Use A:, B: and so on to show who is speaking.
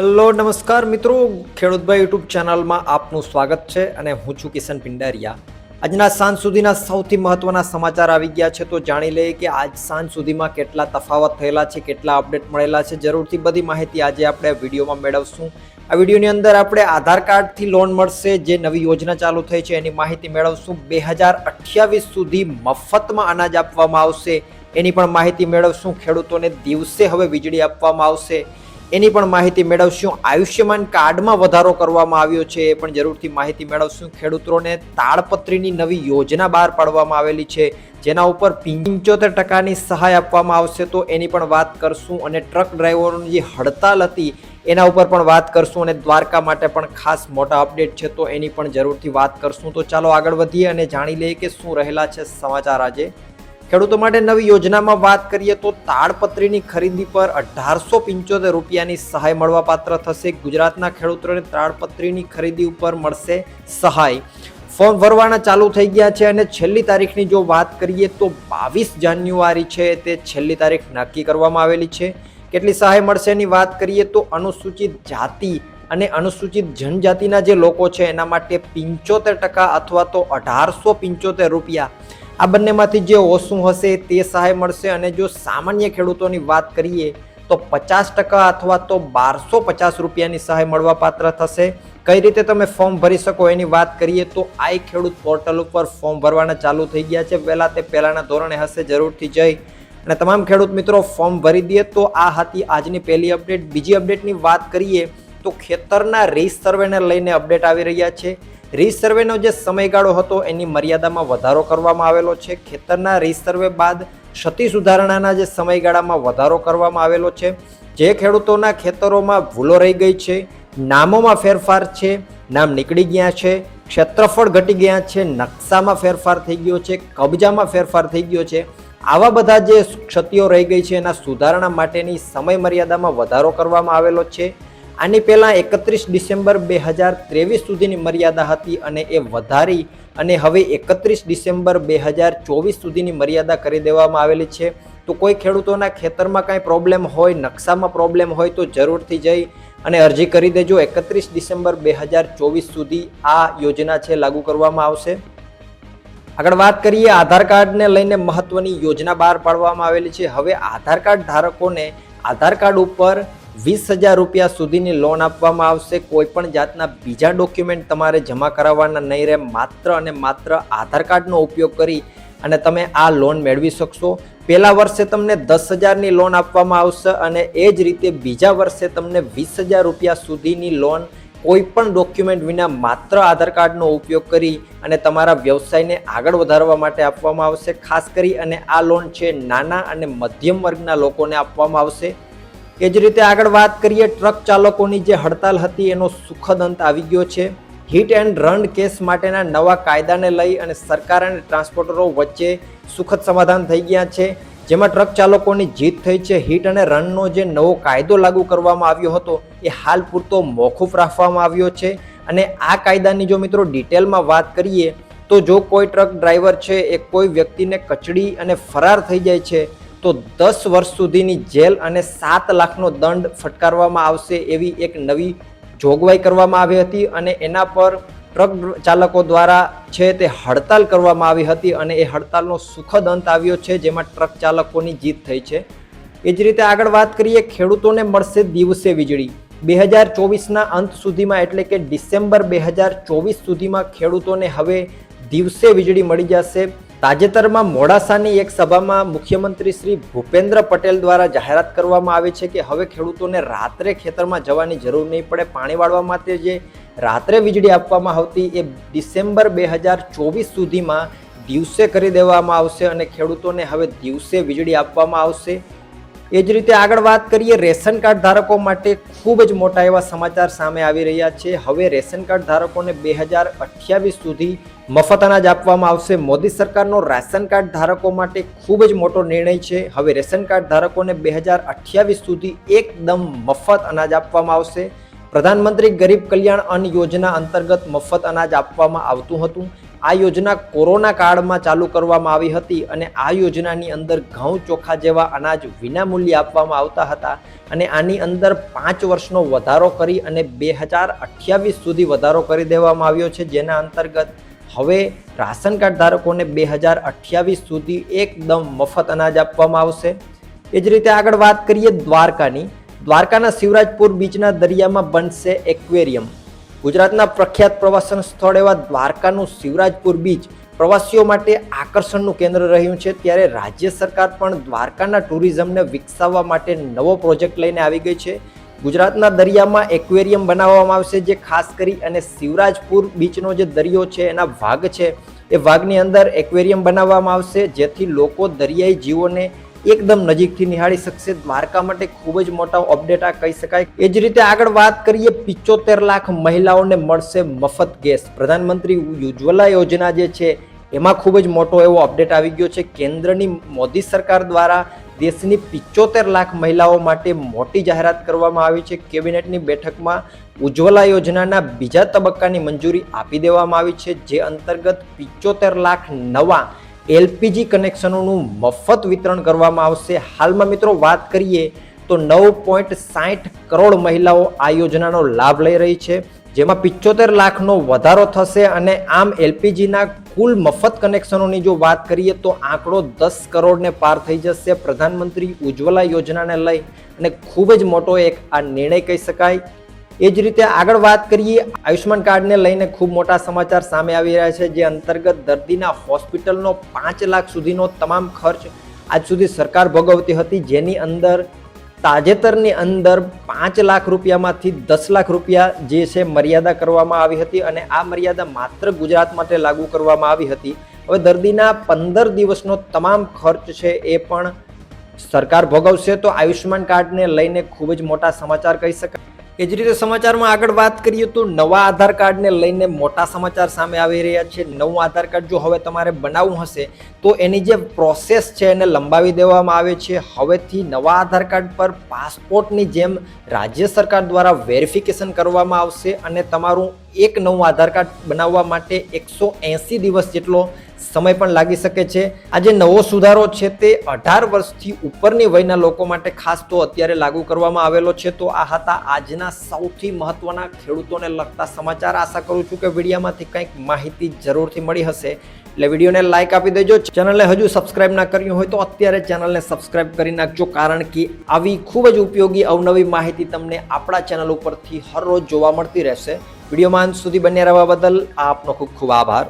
A: Hello, નમસ્કાર મિત્રો. ખેડૂતભાઈ YouTube ચેનલમાં આપનું સ્વાગત છે અને હું છું કિશન પિંડારિયા. આજના સાંજ સુધીના સૌથી મહત્વના સમાચાર આવી ગયા છે તો જાણી લઈએ કે આજ સાંજ સુધીમાં કેટલા તફાવત થયેલા છે, કેટલા અપડેટ મળેલા છે. જરૂરથી બધી માહિતી આજે આપણે વિડીયોમાં મેળવશું. આ વિડીયોની અંદર આપણે આધાર કાર્ડથી લોન મળશે, જે નવી યોજના ચાલુ થઈ છે એની માહિતી મેળવશું. બે હજાર અઠ્યાવીસ સુધી મફતમાં અનાજ આપવામાં આવશે, એની પણ માહિતી મેળવશું. ખેડૂતોને દિવસે હવે વીજળી આપવામાં આવશે. એની પણ માહિતી મેળવશું. આયુષ્યમાન કાર્ડમાં વધારો કરવામાં આવ્યો છે. એ પણ જરૂરથી માહિતી મેળવશું. ખેડૂતોને તાળપત્રીની નવી યોજના બહાર પાડવામાં આવેલી છે. જેના ઉપર પંચોતેર ટકાની સહાય આપવામાં આવશે તો એની પણ વાત કરશું અને ટ્રક ડ્રાઈવરોની જે હડતાલ હતી, એના ઉપર પણ વાત કરશું અને દ્વારકા માટે પણ ખાસ મોટા અપડેટ છે તો એની પણ જરૂરથી વાત કરશું. તો ચાલો આગળ વધીએ અને જાણી લઈએ કે શું રહેલા છે સમાચાર આજે. ખેડૂતો માટે નવી યોજનામાં વાત કરીએ તો તાડપત્રીની ખરીદી પર અઢારસો પંચોતેર રૂપિયાની સહાય મળવાપાત્ર થશે. ગુજરાતના ખેડૂતોને તાડપત્રીની ખરીદી ઉપર મળશે સહાય. ફોર્મ ભરવાના ચાલુ થઈ ગયા છે અને છેલ્લી તારીખની જો વાત કરીએ તો બાવીસ જાન્યુઆરી છે તે છેલ્લી તારીખ નક્કી કરવામાં આવેલી છે. કેટલી સહાય મળશે એની વાત કરીએ તો અનુસૂચિત જાતિ અને અનુસૂચિત જનજાતિના જે લોકો છે એના માટે પંચોતેર ટકા અથવા તો અઢારસો પંચોતેર રૂપિયા આ બંનેમાંથી જે ઓછું હશે તે સહાય મળશે અને જો સામાન્ય ખેડૂતોની વાત કરીએ તો પચાસ ટકા અથવા તો બારસો પચાસ રૂપિયાની સહાય મળવાપાત્ર થશે. કઈ રીતે તમે ફોર્મ ભરી શકો એની વાત કરીએ તો આઈ ખેડૂત પોર્ટલ ઉપર ફોર્મ ભરવાના ચાલુ થઈ ગયા છે. પહેલાં તે પહેલાંના ધોરણે હશે, જરૂરથી જઈ. અને તમામ ખેડૂત મિત્રો, ફોર્મ ભરી દઈએ તો આ હતી આજની પહેલી અપડેટ. બીજી અપડેટની વાત કરીએ તો ખેતરના રીસ સર્વેને લઈને અપડેટ આવી રહ્યા છે. રીસ સર્વેનો જે સમયગાળો હતો એની મર્યાદામાં વધારો કરવામાં આવેલો છે. ખેતરના રીસર્વે બાદ ક્ષતિ સુધારણાના જે સમયગાળામાં વધારો કરવામાં આવેલો છે. જે ખેડૂતોના ખેતરોમાં ભૂલો રહી ગઈ છે, નામોમાં ફેરફાર છે, નામ નીકળી ગયા છે, ક્ષેત્રફળ ઘટી ગયા છે, નકશામાં ફેરફાર થઈ ગયો છે, કબજામાં ફેરફાર થઈ ગયો છે. આવા બધા જે ક્ષતિઓ રહી ગઈ છે, એના સુધારણા માટેની સમય મર્યાદામાં વધારો કરવામાં આવેલો છે. આની પહેલાં એકત્રીસ ડિસેમ્બર બે હજાર ત્રેવીસ સુધીની મર્યાદા હતી અને એ વધારી અને હવે એકત્રીસ ડિસેમ્બર બે હજાર ચોવીસ સુધીની મર્યાદા કરી દેવામાં આવેલી છે. તો કોઈ ખેડૂતોના ખેતરમાં કાંઈ પ્રોબ્લેમ હોય, નકશામાં પ્રોબ્લેમ હોય તો જરૂરથી જઈ અને અરજી કરી દેજો. એકત્રીસ ડિસેમ્બર બે હજાર ચોવીસ સુધી આ યોજના છે લાગુ કરવામાં આવશે. આગળ વાત કરીએ, આધાર કાર્ડને લઈને મહત્વની યોજના બહાર પાડવામાં આવેલી છે. હવે આધાર કાર્ડ ધારકોને આધાર કાર્ડ ઉપર વીસ હજાર રૂપિયા સુધીની લોન આપવામાં આવશે. કોઈ પણ જાતના બીજા ડોક્યુમેન્ટ તમારે જમા કરાવવાના નહીં રહે. માત્ર અને માત્ર આધાર કાર્ડનો ઉપયોગ કરી અને તમે આ લોન મેળવી શકશો. પહેલા વર્ષે તમને દસ હજારની લોન આપવામાં આવશે અને એ જ રીતે બીજા વર્ષે તમને વીસ હજાર રૂપિયા સુધીની લોન કોઈ પણ ડોક્યુમેન્ટ વિના માત્ર આધાર કાર્ડનો ઉપયોગ કરી અને તમારા વ્યવસાયને આગળ વધારવા માટે આપવામાં આવશે. ખાસ કરી અને આ લોન છે નાના અને મધ્યમ વર્ગના લોકોને આપવામાં આવશે. એ જ રીતે આગળ વાત કરીએ, ટ્રક ચાલકોની જે હડતાલ હતી એનો સુખદ અંત આવી ગયો છે. હિટ એન્ડ રન કેસ માટેના નવા કાયદાને લઈ અને સરકાર અને ટ્રાન્સપોર્ટરો વચ્ચે સુખદ સમાધાન થઈ ગયા છે. જેમાં ટ્રક ચાલકોની જીત થઈ છે. હિટ અને રનનો જે નવો કાયદો લાગુ કરવામાં આવ્યો હતો, એ હાલ પૂરતો મોકૂફ રાખવામાં આવ્યો છે. અને આ કાયદાની જો મિત્રો ડિટેલમાં વાત કરીએ, તો જો કોઈ ટ્રક ડ્રાઈવર છે, એ કોઈ વ્યક્તિને કચડી અને ફરાર થઈ જાય છે તો દસ વર્ષ સુધીની જેલ અને સાત લાખનો દંડ ફટકારવામાં આવશે એવી એક નવી જોગવાઈ કરવામાં આવી હતી અને એના પર ટ્રક ચાલકો દ્વારા છે તે હડતાલ કરવામાં આવી હતી અને એ હડતાલનો સુખદ અંત આવ્યો છે, જેમાં ટ્રક ચાલકોની જીત થઈ છે. એ જ રીતે આગળ વાત કરીએ, ખેડૂતોને મળશે દિવસે વીજળી. બે હજાર ચોવીસના અંત સુધીમાં, એટલે કે ડિસેમ્બર બે હજાર ચોવીસ સુધીમાં ખેડૂતોને હવે દિવસે વીજળી મળી જશે. તાજેતરમાં મોડાસાની એક સભામાં મુખ્યમંત્રી શ્રી ભૂપેન્દ્ર પટેલ દ્વારા જાહેરાત કરવામાં આવી છે કે હવે ખેડૂતોને રાત્રે ખેતરમાં જવાની જરૂર નહીં પડે. પાણી વાળવા માટે જે રાત્રે વીજળી આપવામાં આવતી એ ડિસેમ્બર બે હજાર ચોવીસ સુધીમાં દિવસે કરી દેવામાં આવશે અને ખેડૂતોને હવે દિવસે વીજળી આપવામાં આવશે. એ જ રીતે આગળ વાત કરીએ, રેશન કાર્ડ ધારકો માટે ખૂબ જ મોટા એવા સમાચાર સામે આવી રહ્યા છે. હવે રેશન કાર્ડ ધારકોને બે હજાર અઠ્યાવીસ સુધી મફત અનાજ આપવામાં આવશે. મોદી સરકારનો રેશન કાર્ડ ધારકો માટે ખૂબ જ મોટો નિર્ણય છે. હવે રેશન કાર્ડ ધારકોને બે હજાર અઠ્યાવીસ સુધી એકદમ મફત અનાજ આપવામાં આવશે. પ્રધાનમંત્રી ગરીબ કલ્યાણ અન્ન યોજના અંતર્ગત મફત અનાજ આપવામાં આવતું હતું. આ યોજના કોરોના કાળમાં ચાલુ કરવામાં આવી હતી અને આ યોજનાની અંદર ઘઉં ચોખા જેવા અનાજ વિનામૂલ્યે આપવામાં આવતા હતા અને આની અંદર પાંચ વર્ષનો વધારો કરી અને બે હજાર અઠ્યાવીસ સુધી વધારો કરી દેવામાં આવ્યો છે. જેના અંતર્ગત હવે રાશન કાર્ડ ધારકોને બે હજાર અઠ્યાવીસ સુધી એકદમ મફત અનાજ આપવામાં આવશે. એ જ રીતે આગળ વાત કરીએ દ્વારકાની. દ્વારકાના શિવરાજપુર બીચના દરિયામાં બનશે એક્વેરિયમ. ગુજરાતના પ્રખ્યાત પ્રવાસન સ્થળ એવા દ્વારકાનું શિવરાજપુર બીચ પ્રવાસીઓ માટે આકર્ષણનું કેન્દ્ર રહ્યું છે. ત્યારે રાજ્ય સરકાર પણ દ્વારકાના ટુરિઝમને વિકસાવવા માટે નવો પ્રોજેક્ટ લઈને આવી ગઈ છે. ગુજરાતના દરિયામાં એક્વેરિયમ બનાવવામાં આવશે જે ખાસ કરી અને શિવરાજપુર બીચનો જે દરિયો છે, એના ભાગ છે, એ ભાગની અંદર એક્વેરિયમ બનાવવામાં આવશે, જેથી લોકો દરિયાઈ જીવોને એકદમ નજીકથી નિહાળી શકશે. દ્વારકા માટે ખૂબ જ મોટા અપડેટ આ કહી શકાય. એ જ રીતે આગળ વાત કરીએ, પિચોતેર લાખ મહિલાઓને મળશે મફત ગેસ. પ્રધાનમંત્રી ઉજ્જવલા યોજના જે છે, એમાં ખૂબ જ મોટો એવો અપડેટ આવી ગયો છે. કેન્દ્રની મોદી સરકાર દ્વારા દેશની પિચોતેર લાખ મહિલાઓ માટે મોટી જાહેરાત કરવામાં આવી છે. કેબિનેટની બેઠકમાં ઉજ્જવલા યોજનાના બીજા તબક્કાની મંજૂરી આપી દેવામાં આવી છે, જે અંતર્ગત પિચોતેર લાખ નવા એલપીજી કનેક્શનોનું મફત વિતરણ કરવામાં આવશે. હાલમાં મિત્રો વાત કરીએ તો નવ પોઈન્ટ સાઠ કરોડ મહિલાઓ આ યોજનાનો લાભ લઈ રહી છે, જેમાં પિચોતેર લાખનો વધારો થશે અને આમ એલપીજીના કુલ મફત કનેક્શનોની જો વાત કરીએ તો આંકડો દસ કરોડને પાર થઈ જશે પ્રધાનમંત્રી ઉજ્જવલા યોજનાને લઈ. અને ખૂબ જ મોટો એક આ નિર્ણય કહી શકાય. એ જ રીતે આગળ વાત કરીએ આયુષ્માન કાર્ડને લઈને ખૂબ મોટા સમાચાર સામે આવી રહ્યા છે, જે અંતર્ગત દર્દીના હોસ્પિટલનો પાંચ લાખ સુધીનો તમામ ખર્ચ આજ સુધી સરકાર ભોગવતી હતી, જેની અંદર તાજેતરની અંદર પાંચ લાખ રૂપિયામાંથી દસ લાખ રૂપિયા જે છે મર્યાદા કરવામાં આવી હતી અને આ મર્યાદા માત્ર ગુજરાત માટે લાગુ કરવામાં આવી હતી. હવે દર્દીના પંદર દિવસનો તમામ ખર્ચ છે એ પણ સરકાર ભોગવશે તો આયુષ્યમાન કાર્ડને લઈને ખૂબ જ મોટા સમાચાર કહી શકાય. એ જ રીતે સમાચારમાં આગળ વાત કરીએ તો નવા આધાર કાર્ડને લઈને મોટા સમાચાર સામે આવી રહ્યા છે. નવું આધાર કાર્ડ જો હવે તમારે બનાવવું હશે, તો એની જે પ્રોસેસ છે એને લંબાવી દેવામાં આવે છે. હવેથી નવા આધાર કાર્ડ પર પાસપોર્ટની જેમ રાજ્ય સરકાર દ્વારા વેરિફિકેશન કરવામાં આવશે અને તમારું એક નવું આધાર કાર્ડ બનાવવા માટે એકસો દિવસ જેટલો સમય પણ લાગી શકે છે. આ જે નવો સુધારો છે તે અઢાર વર્ષથી ઉપરની વયના લોકો માટે ખાસ તો અત્યારે લાગુ કરવામાં આવેલો છે. તો આ હતા આજના સૌથી મહત્વના ખેડૂતોને લગતા સમાચાર. આશા કરું છું કે વિડીયામાંથી કંઈક માહિતી જરૂરથી મળી હશે. એટલે વિડીયોને લાઇક આપી દેજો. ચેનલને હજુ સબસ્ક્રાઇબ ના કર્યું હોય તો અત્યારે ચેનલને સબસ્ક્રાઇબ કરી નાખજો, કારણ કે આવી ખૂબ જ ઉપયોગી અવનવી માહિતી તમને આપણા ચેનલ ઉપરથી હરરોજ જોવા મળતી રહેશે. વિડીયોમાં અંત સુધી બન્યા રહેવા બદલ આપનો ખૂબ ખૂબ આભાર.